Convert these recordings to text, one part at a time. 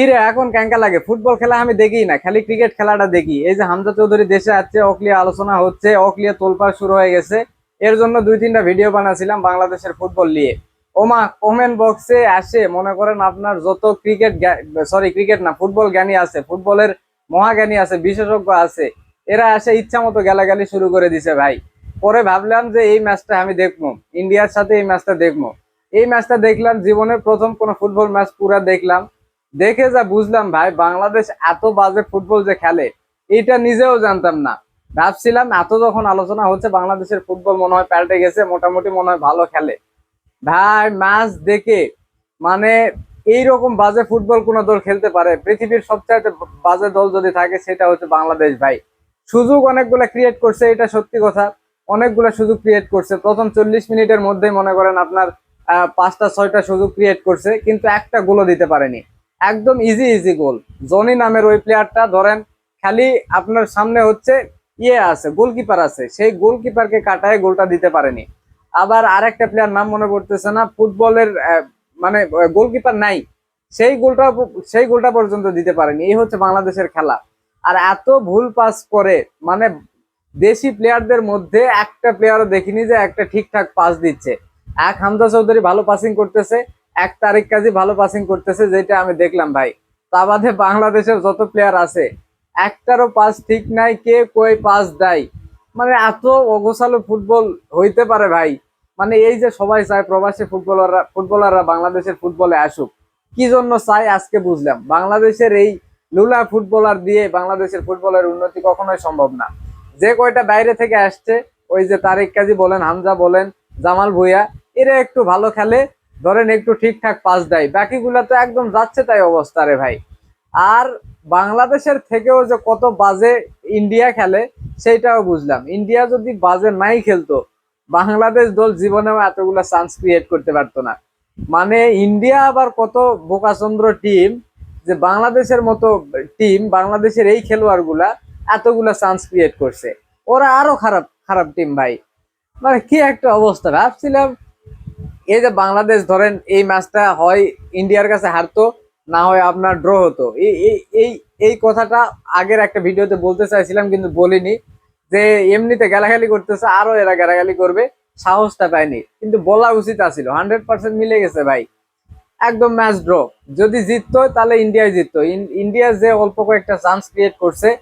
কিরে, এখন ক্যাঙ্কা লাগে? ফুটবল খেলা আমি দেখি না, খালি ক্রিকেট খেলাটা দেখি। এই যে হামজা চৌধুরী দেশে আছে অকলিয়া আলোচনা হচ্ছে, অকলিয়া তোলপাড় শুরু হয়ে গেছে। এর জন্য দুই তিনটা ভিডিও বানাছিলাম বাংলাদেশের ফুটবল নিয়ে। ওমা কমেন্ট বক্সে আসে, মনে করেন আপনার যত ক্রিকেট সরি ক্রিকেট না, ফুটবল জ্ঞানী আছে, ফুটবলের মহাজ্ঞানী আছে, বিশেষজ্ঞ আছে, এরা আসে ইচ্ছা মতো গালাগালি শুরু করে দিছে ভাই। পরে ভাবলাম যে এই ম্যাচটা আমি দেখব, ইন্ডিয়ার সাথে এই ম্যাচটা দেখব। এই ম্যাচটা দেখলাম, জীবনের প্রথম কোনো ফুটবল ম্যাচ পুরা দেখলাম। দেখে যা বুঝলাম ভাই, বাংলাদেশ এত বাজে ফুটবল যে খেলে, এটা নিজেও জানতাম না। ভাবছিলাম এত যখন আলোচনা হচ্ছে, বাংলাদেশের ফুটবল মনে হয় পাল্টে গেছে, মোটামুটি মনে হয় ভালো খেলে। ভাই, ম্যাচ দেখে মানে এইরকম বাজে ফুটবল কোন দল খেলতে পারে? পৃথিবীর সবচাইতে বাজে দল যদি থাকে, সেটা হচ্ছে বাংলাদেশ ভাই। সুযোগ অনেকগুলো ক্রিয়েট করছে, এটা সত্যি কথা। অনেকগুলো সুযোগ ক্রিয়েট করছে। প্রথম চল্লিশ মিনিটের মধ্যে মনে করেন আপনার পাঁচটা, ছয়টা সুযোগ ক্রিয়েট করছে, কিন্তু একটা গোলও দিতে পারেনি। একদম ইজি ইজি গোল জনি নামের ওই প্লেয়ারটা ধরেন, খালি আপনার সামনে হচ্ছে ইয়ে আছে গোলকিপার আছে। সেই গোলকিপারকে কাটায় গোলটা দিতে পারেনি। আবার আরেকটা প্লেয়ার নাম মনে পড়তেছে না ফুটবলের মানে গোলকিপার নাই। সেই গোলটা সেই গোলটা পর্যন্ত দিতে পারেনি। এই হচ্ছে বাংলাদেশের খেলা। আর এত ভুল পাস করে মানে দেশি প্লেয়ারদের মধ্যে একটা প্লেয়ারও দেখিনি যে একটা ঠিকঠাক পাস দিচ্ছে। এক হামজা চৌধুরী ভালো পাসিং করতেছে এক তারিক কাজী ভালো পাসিং করতেছে, যেটা আমি দেখলাম ভাই। তা বাদে বাংলাদেশের যত প্লেয়ার আছে, একটারও পাস ঠিক নাই, কে কই পাস দেয়? মানে এত অগোছালো ফুটবল হইতে পারে ভাই। মানে এই যে সবাই চায় প্রবাসী ফুটবলাররা ফুটবলাররা বাংলাদেশের ফুটবলে আসুক। কি জন্য চাই আজকে বুঝলাম। বাংলাদেশের এই লুলা ফুটবলার দিয়ে বাংলাদেশের ফুটবলের উন্নতি কখনোই সম্ভব না। যে কয়টা বাইরে থেকে আসছে, ওই যে তারিক কাজী বলেন, হামজা বলেন, জামাল ভুইয়া, এরা একটু ভালো খেলে ধরেন একটু ঠিকঠাক পাস দেয়, বাকিগুলা তো একদম যাচ্ছে তাই অবস্থা রে ভাই। আর বাংলাদেশের থেকেও যে কত বাজে ইন্ডিয়া খেলে, সেইটাও বুঝলাম। ইন্ডিয়া যদি বাজে নাই খেলতো, বাংলাদেশ দল জীবনেও এতগুলা চান্স ক্রিয়েট করতে পারতো না। মানে ইন্ডিয়া আবার কত বোকাচন্দ্র টিম যে বাংলাদেশের মতো টিম বাংলাদেশের এই খেলোয়াড়গুলা এতগুলা চান্স ক্রিয়েট করছে। ওরা আরও খারাপ খারাপ টিম ভাই। মানে কি একটা অবস্থা, ভাবছিলাম এই যে বাংলাদেশ, ধরেন এই ম্যাচটা হয় ইন্ডিয়ার কাছে হারতো, না হয় আপনার ড্র হতো। এই, এই- কথাটা আগের একটা ভিডিওতে বলতে চাইছিলাম, কিন্তু বলিনি। যে এমনিতে গালাগালি করতেছে, আরও এরা গালাগালি করবে, সাহসটা পায়নি। কিন্তু বলা উচিত আছিল হান্ড্রেড পার্সেন্ট মিলে গেছে ভাই। একদম ম্যাচ ড্র যদি জিততো, তাহলে ইন্ডিয়ায় জিততো। ইন- ইন্ডিয়া যে অল্প কয়েকটা চান্স ক্রিয়েট করছে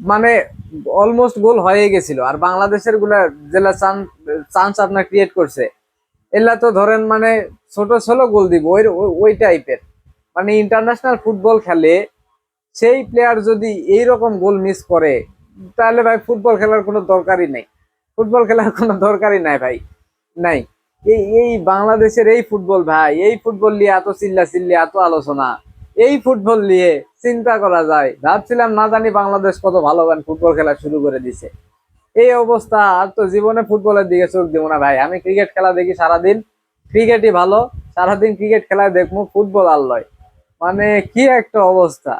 মানে অলমোস্ট গোল হয়ে গেছিল। আর বাংলাদেশেরগুলা যেগুলা চান্স আপনার ক্রিয়েট করছে এগুলা তো ধরেন মানে ছোট ছোট গোল দিব, ওই- ওই টাইপের মানে ইন্টারন্যাশনাল ফুটবল খেলে সেই প্লেয়ার যদি এই রকম গোল মিস করে, তাহলে ভাই ফুটবল খেলার কোনো দরকারই নেই। ফুটবল খেলার কোনো দরকারই নাই ভাই, নাই। এই এই বাংলাদেশের এই ফুটবল ভাই, এই ফুটবল নিয়ে এত চিল্লা চিল্লি, এত আলোচনা, এই ফুটবল নিয়ে চিন্তা করা যায়। ভাবছিলাম না জানি বাংলাদেশ কত ভালো গান ফুটবল খেলা শুরু করে দিছে। এই অবস্থা, আর তো জীবনে ফুটবলের দিকে চোখ দিব না ভাই। আমি ক্রিকেট খেলা দেখি সারাদিন। ক্রিকেটই ভালো, সারাদিন ক্রিকেট খেলা দেখব ফুটবল আর মানে কি একটা অবস্থা।